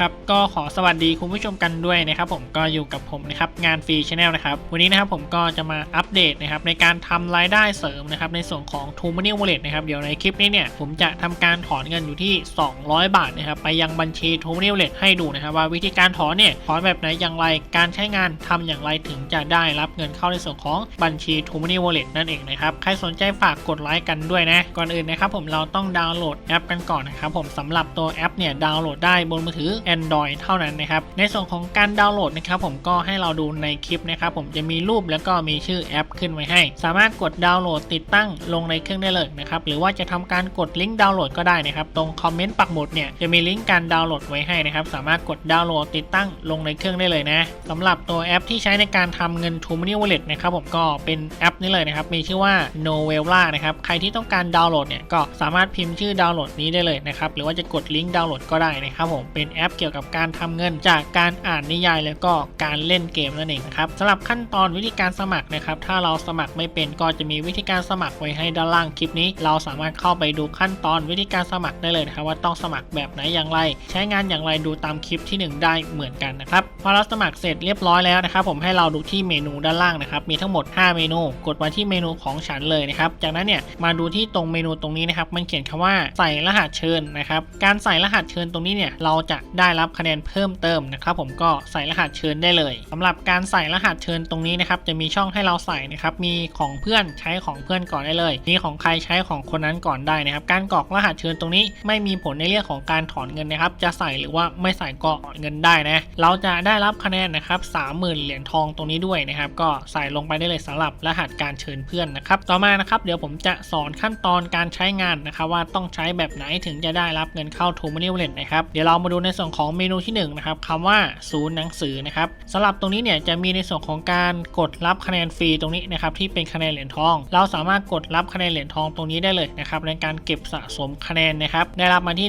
ครับก็ขอสวัสดีคุณผู้ชมกันด้วยนะครับผมก็อยู่กับผมนะครับงานฟรีชาแนลนะครับวันนี้นะครับผมก็จะมาอัปเดตนะครับในการทำรายได้เสริมนะครับในส่วนของ t o m o n e y Wallet นะครับเดี๋ยวในคลิปนี้เนี่ยผมจะทำการถอนเงินอยู่ที่ 200 บาทนะครับไปยังบัญชี t o m o n e y Wallet ให้ดูนะครับว่าวิธีการถอนเนี่ยถอนแบบไหนอย่างไรการใช้งานทำอย่างไรถึงจะได้รับเงินเข้าในส่วนของบัญชี t o m o n e y Wallet นั่นเองนะครับใครสนใจฝากกดไลค์กันด้วยนะก่อนอื่นนะครับผมเราต้องดาวน์โหลดแอปกันก่อนนะครับผมสำหรับตัวแอปเนี่ยดาวน์โหลดได้บนมือถือ Android เท่านั้นนะครับ ในส่วนของการดาวน์โหลดนะครับผมก็ให้เราดูในคลิปนะครับผมจะมีรูปแล้วก็มีชื่อแอปขึ้นไว้ให้ สามารถกดดาวน์โหลดติดตั้งลงในเครื่องได้เลยนะครับหรือว่าจะทำการกดลิงก์ดาวน์โหลดก็ได้นะครับตรงคอมเมนต์ปักหมุดเนี่ยจะมีลิงก์การดาวน์โหลดไว้ให้นะครับสามารถกดดาวน์โหลดติดตั้งลงในเครื่องได้เลยนะสำหรับตัวแอปที่ใช้ในการทำเงิน t o m o n e y Wallet นะครับผมก็เป็นแอปนี้เลยนะครับมีชื่อว่า Novella นะครับใครที่ต้องการดาวน์โหลดเนี่ยก็สามารถพิมพ์ชื่อดาวน์โหลดนี้ได้เลยนะครับหรือว่าจะกดลิงก์ดาวน์โหลดก็ได้นะครับผมเป็นแอปเกี่ยวกับการทำเงินจากการอ่านนิยายแล้วก็การเล่นเกมนั่นเองนะครับสำหรับขั้นตอนวิธีการสมัครนะครับ ถ้าเราสมัครไม่เป็นก็จะมีวิธีการสมัครไว้ให้ด้านล่างคลิปนี้ เราสามารถเข้าไปดูขั้นตอนวิธีการสมัครได้เลยนะครับว่าต้องสมัครแบบไหนอย่างไร ใช้งานอย่างไรดูตามคลิปที่หนึ่งได้เหมือนกันนะครับพอเราสมัครเสร็จเรียบร้อยแล้วนะครับผมให้เราดูที่เมนูด้านล่างนะครับมีทั้งหมด 5 เมนู กดมาที่เมนูของฉันเลยนะครับจากนั้นเนี่ยมาดูที่ตรงเมนูตรงนี้นะครับมันเขียนคำว่าใส่รหัสเชิญนะครับการใส่รหัสเชิญตรงนี้เนี่ยเราจะไได้รับคะแนนเพิ่มเติมนะครับผมก็ใส่รหัสเชิญได้เลยสำหรับการใส่รหัสเชิญตรงนี้นะครับจะมีช่องให้เราใส่นะครับมีของเพื่อนใช้ของเพื่อนก่อนได้เลย มีของใครใช้ของคนนั้นก่อนได้นะครับ การกรอกรหัสเชิญตรงนี้ไม่มีผลในเรื่องของการถอนเงินนะครับ จะใส่หรือว่าไม่ใส่ก็ถอนเงินได้นะเราจะได้รับคะแนนนะครับ30,000เหรียญทองตรงนี้ด้วยนะครับ ก็ใส่ลงไปได้เลยสำหรับรหัสการเชิญเพื่อนนะครับ ต่อมานะครับเดี๋ยวผมจะสอนขั้นตอนการใช้งานนะครับว่าต้องใช้แบบไหนถึงจะได้รับเงินเข้า t o m o n e y Wallet นะครับเดี๋ยวเรามาดูในส่วนของเมนูที่หนึ่งนะครับคำว่าศูนย์หนังสือนะครับสำหรับตรงนี้เนี่ยจะมีในส่วนของการกดรับคะแนนฟรีตรงนี้นะครับที่เป็นคะแนนเหรียญทอง เราสามารถกดรับคะแนนเหรียญทองตรงนี้ได้เลยนะครับในการเก็บสะสมคะแนนนะครับได้รับมาที่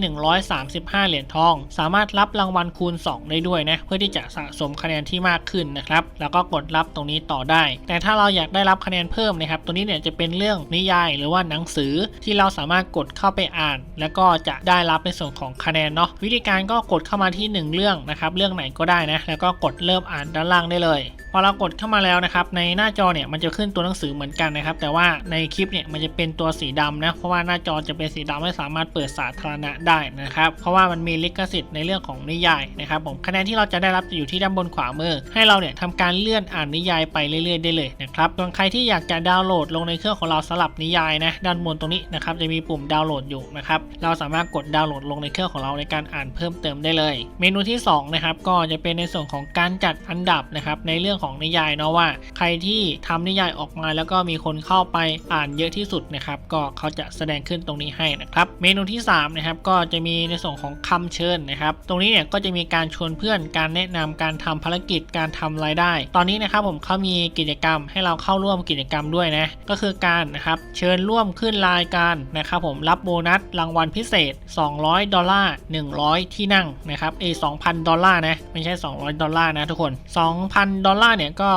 135 เหรียญทอง สามารถรับรางวัลคูณ 2 ได้ด้วยนะเพื่อที่จะสะสมคะแนนที่มากขึ้นนะครับแล้วก็กดรับตรงนี้ต่อได้ แต่ถ้าเราอยากได้รับคะแนนเพิ่มนะครับตัวนี้เนี่ยจะเป็นเรื่องนิยายหรือว่าหนังสือที่เราสามารถกดเข้าไปอ่าน แล้วก็จะได้รับในส่วนของคะแนนเนาะวิธีการก็กดเข้าข้ามาที่ 1 เรื่องนะครับ เรื่องไหนก็ได้นะ แล้วก็กดเริ่มอ่านด้านล่างได้เลย พอเรากดเข้ามาแล้วนะครับในหน้าจอเนี่ยมันจะขึ้นตัวหนังสือเหมือนกันนะครับ แต่ว่าในคลิปเนี่ยมันจะเป็นตัวสีดำนะเพราะว่าหน้าจอจะเป็นสีดำไม่สามารถเปิดสาธารณะได้นะครับ เพราะว่ามันมีลิขสิทธิ์ในเรื่องของนิยายนะครับผมคะแนนที่เราจะได้รับจะอยู่ที่ด้านบนขวามือ ให้เราเนี่ยทำการเลื่อนอ่านนิยายไปเรื่อยๆได้เลยนะครับส่วนใครที่อยากจะดาวน์โหลดลงในเครื่องของเราสลับนิยายนะด้านบนตรงนี้นะครับจะมีปุ่มดาวน์โหลดอยู่นะครับเราสามารถกดดาวน์โหลดลงในเครื่องของเราในการอ่านเพิ่มเติมได้เลย เมนูที่สองนะครับก็จะเป็นในส่วนของการจัดอันดับนะครับในเรื่องของนิยายเนาะว่า ใครที่ทำนิยายออกมาแล้วก็มีคนเข้าไปอ่านเยอะที่สุดนะครับก็เขาจะแสดงขึ้นตรงนี้ให้นะครับ เมนูที่3นะครับก็จะมีในส่วนของคำเชิญนะครับ ตรงนี้เนี่ยก็จะมีการชวนเพื่อนการแนะนำการทำภารกิจการทำรายได้ ตอนนี้นะครับผมเขามีกิจกรรมให้เราเข้าร่วมกิจกรรมด้วยนะก็คือการนะครับเชิญร่วมขึ้นรายการนะครับผมรับโบนัสรางวัลพิเศษ 200 ดอลลาร์ 100 ที่นั่งนะครับเอ2,000 ดอลลาร์นะไม่ใช่ 200 ดอลลาร์นะทุกคน 2,000 ดอลลาร์เนี่ยก็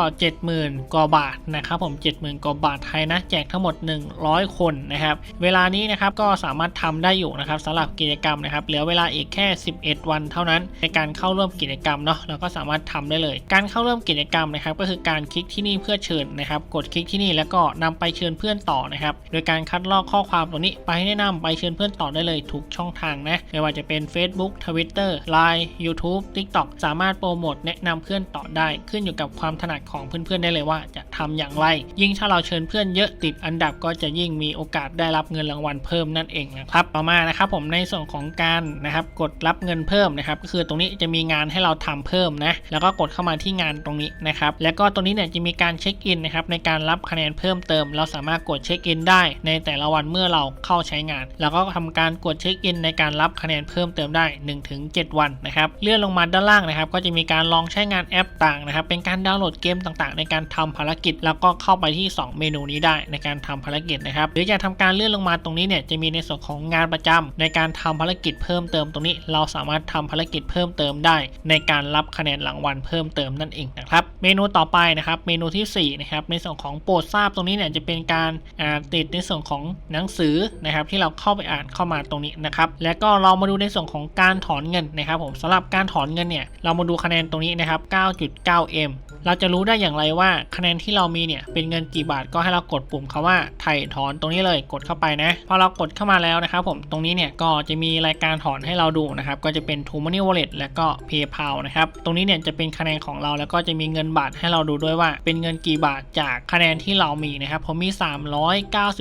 70,000กว่าบาทนะครับผม 70,000กว่าบาทไทยนะ แจกทั้งหมด 100 คนนะครับ เวลานี้นะครับก็สามารถทำได้อยู่นะครับสำหรับกิจกรรมนะครับ เหลือเวลาอีกแค่ 11 วันเท่านั้น ในการเข้าร่วมกิจกรรมเนาะเราก็สามารถทำได้เลย การเข้าร่วมกิจกรรมนะครับ ก็คือการคลิกที่นี่เพื่อเชิญนะครับ กดคลิกที่นี่แล้วก็นำไปเชิญเพื่อนต่อนะครับ โดยการคัดลอกข้อความตรงนี้ไปแนะนำไปเชิญเพื่อนต่อได้เลยทุกช่องทางนะ ไม่ว่าจะเป็น Facebook Twitter Line YouTube TikTok สามารถโปรโมทแนะนำเพื่อนต่อได้ขึ้นอยู่กับความความถนัดของเพื่อนๆได้เลยว่าจะทำอย่างไร ยิ่งถ้าเราเชิญเพื่อนเยอะติดอันดับก็จะยิ่งมีโอกาสได้รับเงินรางวัลเพิ่มนั่นเองนะครับต่อมานะครับผมในส่วนของการนะครับกดรับเงินเพิ่มนะครับก็คือตรงนี้จะมีงานให้เราทำเพิ่มนะแล้วก็กดเข้ามาที่งานตรงนี้นะครับแล้วก็ตรงนี้เนี่ยจะมีการเช็คอินนะครับในการรับคะแนนเพิ่มเติม เราสามารถกดเช็คอินได้ ในแต่ละวันเมื่อเราเข้าใช้งาน แล้วก็ทำการกดเช็คอินในการรับคะแนนเพิ่มเติมได้ 1-7 วันนะครับเลื่อนลงมาด้านล่างนะครับ ก็จะมีการลองใช้งานแอปต่างนะครับเป็นการดาวาวน์โหลดเกมต่างๆ ในการทำภารกิจ แล้วก็เข้าไปที่ 2 เมนูนี้ได้ในการทำภารกิจนะครับหรือจะทำการเลื่อนลงมาตรงนี้เนี่ยจะมีในส่วนของงานประจำในการทำภารกิจเพิ่มเติมตรงนี้ เราสามารถทำภารกิจเพิ่มเติมได้ ในการรับคะแนนรางวัลเพิ่มเติมนั่นเองนะครับเมนูต่อไปนะครับเมนูที่สี่นะครับในส่วนของโปรดทราบตรงนี้เนี่ยจะเป็นการอ่าติดในส่วนของหนังสือนะครับที่เราเข้าไปอ่านเข้ามาตรงนี้นะครับแล้วก็เรามาดูในส่วนของการถอนเงินนะครับผมสำหรับการถอนเงินเนี่ยเรามาดูคะแนนตรงนี้นะครับ 9.9m เราจะรู้ได้อย่างไรว่าคะแนนที่เรามีเนี่ยเป็นเงินกี่บาทก็ให้เรากดปุ่มคำว่าไถ่ถอนตรงนี้เลยกดเข้าไปนะพอเรากดเข้ามาแล้วนะครับผมตรงนี้เนี่ยก็จะมีรายการถอนให้เราดูนะครับก็จะเป็น t o Money Wallet และก็ PayPal นะครับตรงนี้เนี่ยจะเป็นคะแนนของเราแล้วก็จะมีเงินบาทให้เราดูด้วยว่า เป็นเงินกี่บาทจากคะแนนที่เรามีนะครับผมมี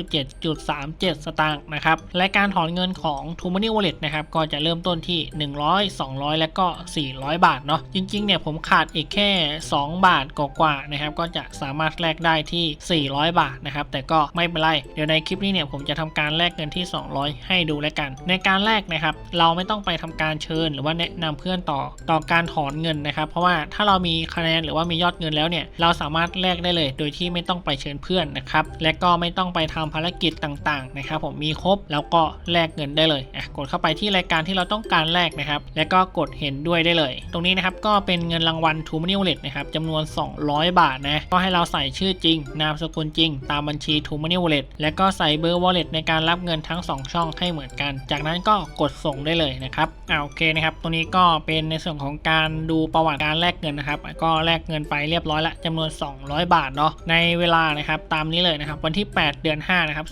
397.37 สตางค์นะครับและการถอนเงินของ t o Money Wallet นะครับก็จะเริ่มต้นที่ 100 200 และก็ 400 บาทเนาะจริงๆเนี่ยผมขาดอีกแค่ 2 บาทกว่าๆนะครับ ก็จะสามารถแลกได้ที่ 400 บาทนะครับ แต่ก็ไม่เป็นไร เดี๋ยวในคลิปนี้เนี่ยผมจะทำการแลกเงินที่ 200 ให้ดูแล้วกัน ในการแลกนะครับ เราไม่ต้องไปทำการเชิญ หรือว่าแนะนำเพื่อนต่อต่อการถอนเงินนะครับ เพราะว่าถ้าเรามีคะแนนหรือว่ามียอดเงินแล้วเนี่ยเราสามารถแลกได้เลย โดยที่ไม่ต้องไปเชิญเพื่อนนะครับและก็ไม่ต้องไปทำภารกิจต่างๆนะครับ ผมมีครบแล้วก็แลกเงินได้เลยอะกดเข้าไปที่รายการที่เราต้องการแลกนะครับ แล้วก็กดเห็นด้วยได้เลย ตรงนี้นะครับก็เป็นเงินรางวัล t ูม Money Wallet นะครับจำนวน200 บาทนะ ก็ให้เราใส่ชื่อจริง นามสกุลจริง ตามบัญชี t ูม Money Wallet และก็ใส่เบอร์ Wallet ในการรับเงินทั้ง 2 ช่องให้เหมือนกัน จากนั้นก็กดส่งได้เลยนะครับอ่าโอเคนะครับตรงนี้ก็เป็นในส่วนของการดูประวัติการแลกเงินนะครับ ก็แลกเงินไปเรียบร้อยละจำนวน 200 บาทเนาะ ในเวลานะครับตามนี้เลยนะครับ วันที่ 8 เดือน 5 นะครับ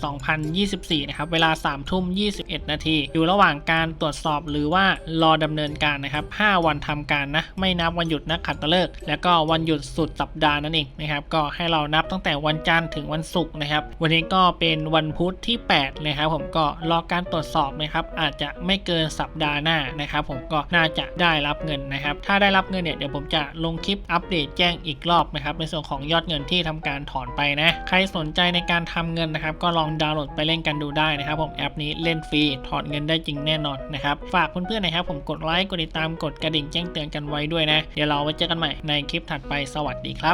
2024 นะครับ เวลา 3 ทุ่ม 21 นาที อยู่ระหว่างการตรวจสอบหรือว่ารอดำเนินการนะครับ 5 วันทำการนะ ไม่นับวันหยุดนักขัตฤกษ์และก็วันหยุดสุดสัปดาห์นั่นเองนะครับ ก็ให้เรานับตั้งแต่วันจันทร์ถึงวันศุกร์นะครับ วันนี้ก็เป็นวันพุธที่ 8 นะครับ ผมก็รอการตรวจสอบนะครับ อาจจะไม่เกินสัปดาห์หน้านะครับ ผมก็น่าจะได้รับเงินนะครับ ถ้าได้รับเงินเนี่ยเดี๋ยวผมจะลงคลิปอัปเดตแจ้งอีกรอบนะครับในส่วนของยอดเงินที่ทำการถอนไปนะ ใครสนใจในการทำเงินนะครับ ก็ลองดาวน์โหลดไปเล่นกันดูได้นะครับ ผมแอปนี้เล่นฟรีถอนเงินได้จริงแน่นอนนะครับฝากเพื่อนๆนะครับ ผมกดไลค์กดติดตามกดกระดิ่งแจ้งเตือนกันไว้ด้วยนะ เดี๋ยวเราไว้เจอกันใหม่ในคลิปถัดไปสวัสดีครับ